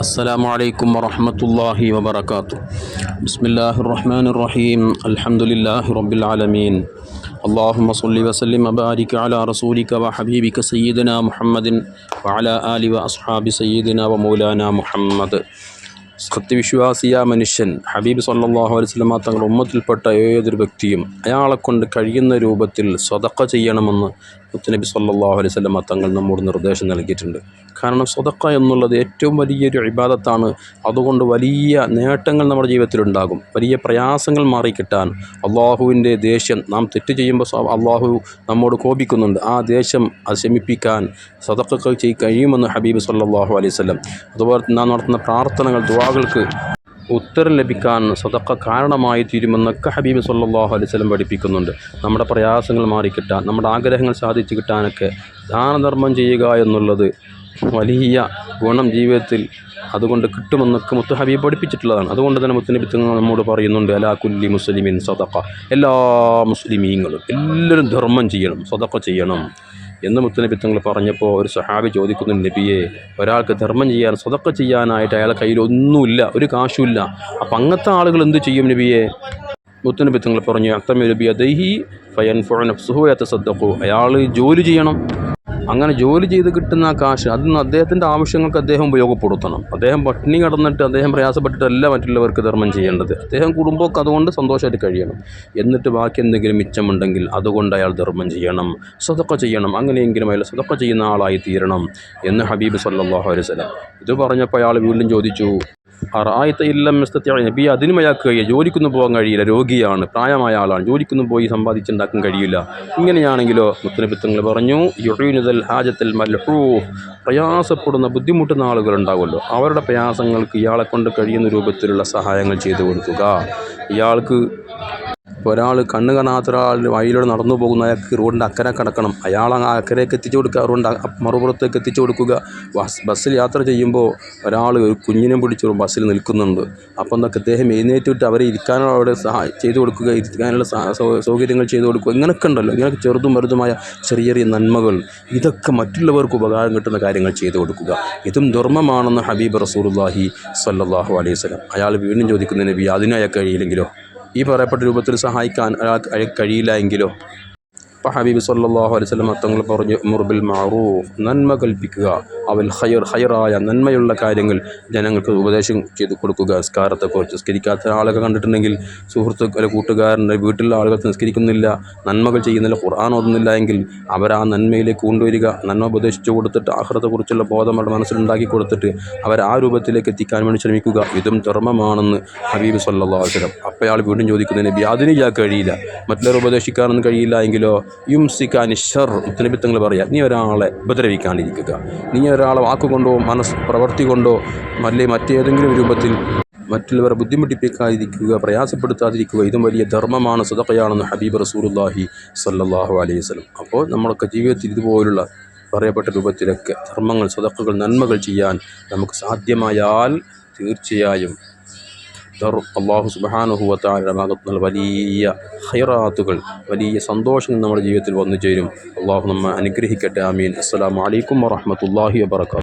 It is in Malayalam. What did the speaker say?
السلام عليكم ورحمة الله وبركاته بسم الله الرحمن الرحيم الحمد لله رب العالمين اللهم صل وسلم وبارك على رسولك وحبيبك سيدنا محمد وعلى آل وأصحاب سيدنا ومولانا محمد സത്യവിശ്വാസിയ മനുഷ്യൻ ഹബീബ് സല്ലാഹു അലൈഹി സ്വലമ തങ്ങളുടെ ഉമ്മത്തിൽപ്പെട്ട ഏതൊരു വ്യക്തിയും അയാളെക്കൊണ്ട് കഴിയുന്ന രൂപത്തിൽ സ്വതക്ക ചെയ്യണമെന്ന് മുത്തനബി സല്ലാഹു അലൈഹി സ്വലമ തങ്ങൾ നമ്മോട് നിർദ്ദേശം നൽകിയിട്ടുണ്ട്. കാരണം സ്വതക്ക എന്നുള്ളത് ഏറ്റവും വലിയൊരു ഇബാദത്താണ്. അതുകൊണ്ട് വലിയ നേട്ടങ്ങൾ നമ്മുടെ ജീവിതത്തിലുണ്ടാകും. വലിയ പ്രയാസങ്ങൾ മാറിക്കിട്ടാൻ അള്ളാഹുവിന്റെ ദേഷ്യം നാം തെറ്റ് ചെയ്യുമ്പോൾ അള്ളാഹു നമ്മോട് കോപിക്കുന്നുണ്ട്. ആ ദേഷ്യം അത് ശമിപ്പിക്കാൻ ചെയ് കഴിയുമെന്ന് ഹബീബ് സല്ലാഹു അലൈഹി വസല്ലം. അതുപോലെ നാം നടത്തുന്ന പ്രാർത്ഥനകൾ ദുവാകൾക്ക് ഉത്തരം ലഭിക്കാൻ സ്വതക്ക കാരണമായി തീരുമെന്നൊക്കെ ഹബീബ് സല്ലാഹു അലൈഹി സ്വലം പഠിപ്പിക്കുന്നുണ്ട്. നമ്മുടെ പ്രയാസങ്ങൾ മാറിക്കിട്ടാൻ നമ്മുടെ ആഗ്രഹങ്ങൾ സാധിച്ചു കിട്ടാനൊക്കെ ദാനധർമ്മം ചെയ്യുക എന്നുള്ളത് വലിയ ഗുണം ജീവിതത്തിൽ അതുകൊണ്ട് കിട്ടുമെന്നൊക്കെ മുത്ത് ഹബീബ് പഠിപ്പിച്ചിട്ടുള്ളതാണ്. അതുകൊണ്ട് തന്നെ മുത്തനബി തങ്ങൾ നമ്മോട് പറയുന്നുണ്ട് അലാ കുല്ലി മുസ്ലിമിൻ സദക്ക എല്ലാ മുസ്ലിമീങ്ങളും എല്ലാവരും ധർമ്മം ചെയ്യണം സദക്ക ചെയ്യണം. എന്ന് മുത്തനബി തങ്ങൾ പറഞ്ഞപ്പോൾ ഒരു സഹാബി ചോദിക്കുന്നു നബിയെ ഒരാൾക്ക് ധർമ്മം ചെയ്യാൻ സ്വതക്ക ചെയ്യാനായിട്ട് അയാളെ കയ്യിൽ ഒന്നുമില്ല ഒരു കാശുമില്ല. അപ്പം അങ്ങനത്തെ ആളുകൾ എന്ത് ചെയ്യും നബിയെ? മുത്തനബി തങ്ങൾ പറഞ്ഞു അത്തമി നബി ദൈഹി ഫയൻ ഫുഴൻ സുഹുയത്തെ സദ്ദഖു അയാൾ ജോലി ചെയ്യണം. അങ്ങനെ ജോലി ചെയ്ത് കിട്ടുന്ന കാശ് അതിന് അദ്ദേഹത്തിന്റെ ആവശ്യങ്ങൾക്ക് അദ്ദേഹം ഉപയോഗപ്പെടുത്തണം. അദ്ദേഹം പട്ടിണി കടന്നിട്ട് അദ്ദേഹം പ്രയാസപ്പെട്ടിട്ടല്ല മറ്റുള്ളവർക്ക് ധർമ്മം ചെയ്യേണ്ടത്. അദ്ദേഹം കുടുംബമൊക്കെ അതുകൊണ്ട് സന്തോഷമായിട്ട് കഴിയണം. എന്നിട്ട് ബാക്കി എന്തെങ്കിലും മിച്ചമുണ്ടെങ്കിൽ അതുകൊണ്ട് അയാൾ ധർമ്മം ചെയ്യണം. സ്വതൊക്കെ ചെയ്യണം. അങ്ങനെയെങ്കിലും അയാൾ സ്വതൊക്കെ ചെയ്യുന്ന ആളായി തീരണം എന്ന് ഹബീബ് സല്ലാഹു അലൈഹി ഇത് പറഞ്ഞപ്പോൾ അയാൾ വീണ്ടും ചോദിച്ചു അറായത്ത ഇല്ലം നബി അതിനും അയാൾക്ക് കഴിയുക ജോലിക്കൊന്നും പോകാൻ കഴിയില്ല രോഗിയാണ് പ്രായമായ ആളാണ് ജോലിക്കൊന്നും പോയി സമ്പാദിച്ചുണ്ടാക്കാൻ കഴിയില്ല. ഇങ്ങനെയാണെങ്കിലോ മുത്തനബിത്തങ്ങൾ പറഞ്ഞു യുഴീനുദൽ ഹാജത്തിൽ മൽഹൂ പ്രയാസപ്പെടുന്ന ബുദ്ധിമുട്ടുന്ന ആളുകളുണ്ടാവുമല്ലോ. അവരുടെ പ്രയാസങ്ങൾക്ക് ഇയാളെ കൊണ്ട് കഴിയുന്ന രൂപത്തിലുള്ള സഹായങ്ങൾ ചെയ്തു കൊടുക്കുക. ഇയാൾക്ക് ഒരാൾ കണ്ണ് കാണാത്ത ഒരാൾ വഴിയിലൂടെ നടന്നു പോകുന്ന അയാൾക്ക് റോഡിന്റെ അക്കരെ കിടക്കണം. അയാൾ ആ അക്കരേക്ക് എത്തിച്ചു കൊടുക്കുക റോഡിന്റെ മറുപുറത്തേക്ക് എത്തിച്ചു കൊടുക്കുക. ബസ് ബസ്സിൽ യാത്ര ചെയ്യുമ്പോൾ ഒരാൾ ഒരു കുഞ്ഞിനെ പിടിച്ച് ബസ്സിൽ നിൽക്കുന്നുണ്ട്. അപ്പം എന്നൊക്കെ അദ്ദേഹം എഴുന്നേറ്റിട്ട് അവരെ ഇരിക്കാനുള്ള അവിടെ സഹായം ചെയ്തു കൊടുക്കുക ഇരിക്കാനുള്ള സൗകര്യങ്ങൾ ചെയ്തു കൊടുക്കുക. ഇങ്ങനെയൊക്കെ ഉണ്ടല്ലോ. ഇങ്ങനെയൊക്കെ ചെറുതും വലുതുമായ ചെറിയ ചെറിയ നന്മകൾ. ഇതൊക്കെ മറ്റുള്ളവർക്ക് ഉപകാരം കിട്ടുന്ന കാര്യങ്ങൾ ചെയ്തു കൊടുക്കുക. ഇതും ധർമ്മമാണെന്ന് ഹബീബ് റസൂലുള്ളാഹി സ്വല്ലല്ലാഹു അലൈഹി വസല്ലം. അയാൾ വീണ്ടും ചോദിക്കുന്ന നബി അതിനായ കഴിയില്ലെങ്കിലോ? ഈ പറയപ്പെട്ട രൂപത്തിൽ സഹായിക്കാൻ അയാൾക്ക് കഴിയില്ല എങ്കിലോ? അപ്പോൾ ഹബീബ് സല്ലാഹു അലൈഹി വസല്ലം തങ്ങൾ പറഞ്ഞു മുർബിൽ മാറൂഫ് നന്മ കൽപ്പിക്കുക. അവൽ ഹയർ ഹയറായ നന്മയുള്ള കാര്യങ്ങൾ ജനങ്ങൾക്ക് ഉപദേശം ചെയ്ത് കൊടുക്കുക. സംസ്കാരത്തെക്കുറിച്ച് സംസ്കരിക്കാത്ത ആളൊക്കെ കണ്ടിട്ടുണ്ടെങ്കിൽ സുഹൃത്ത് അല്ല കൂട്ടുകാരന്റെ വീട്ടിലുള്ള ആളുകൾ സംസ്കരിക്കുന്നില്ല നന്മകൾ ചെയ്യുന്നില്ല ഖുർആൻ ഓതുന്നില്ല എങ്കിൽ അവർ ആ നന്മയിലേക്ക് കൊണ്ടുവരിക. നന്മ ഉപദേശിച്ചു കൊടുത്തിട്ട് ആഹ്റത്തെക്കുറിച്ചുള്ള ബോധം അവരുടെ മനസ്സിലുണ്ടാക്കി കൊടുത്തിട്ട് അവർ ആ രൂപത്തിലേക്ക് എത്തിക്കാൻ വേണ്ടി ശ്രമിക്കുക. ഇതും ധർമ്മമാണെന്ന് ഹബീബ് സല്ലല്ലാഹു അലൈഹി അപ്പയാൾ വീണ്ടും ചോദിക്കുന്നതിന് അതിന് കഴിയില്ല. മറ്റുള്ളവർ ഉപദേശിക്കാനൊന്നും കഴിയില്ല എങ്കിലോ? യുംസിക്കാൻ ഷർ ഉത്തരവിത്തങ്ങൾ പറയാം. നീ ഒരാളെ ഉപദ്രവിക്കാണ്ടിരിക്കുക. നീ ഒരാളെ വാക്കുകൊണ്ടോ മനസ്സ് പ്രവൃത്തി കൊണ്ടോ അല്ലെങ്കിൽ മറ്റേതെങ്കിലും രൂപത്തിൽ മറ്റുള്ളവരെ ബുദ്ധിമുട്ടിപ്പിക്കാതിരിക്കുക പ്രയാസപ്പെടുത്താതിരിക്കുക ഇതും വലിയ ധർമ്മമാണ് സുതക്കയാണെന്ന് ഹബീബ് റസൂലുള്ളാഹി സല്ലാഹു അലൈഹി വസല്ലം. അപ്പോൾ നമ്മളൊക്കെ ജീവിതത്തിൽ ഇതുപോലുള്ള പറയപ്പെട്ട രൂപത്തിലൊക്കെ ധർമ്മങ്ങൾ സ്വതക്കുകൾ നന്മകൾ ചെയ്യാൻ നമുക്ക് സാധ്യമായാൽ തീർച്ചയായും അള്ളാഹു സുബാനുഹുവത്താരുടെ ഭാഗത്തുനിന്നുള്ള വലിയ ഹൈറാത്തുകൾ വലിയ സന്തോഷങ്ങൾ നമ്മുടെ ജീവിതത്തിൽ വന്നു ചേരും അള്ളാഹു നമ്മെ അനുഗ്രഹിക്കട്ടെ ആമീൻ. അസ്സലാമു അലൈക്കും വറഹ്മത്തുള്ളാഹി വബറകാതുഹു.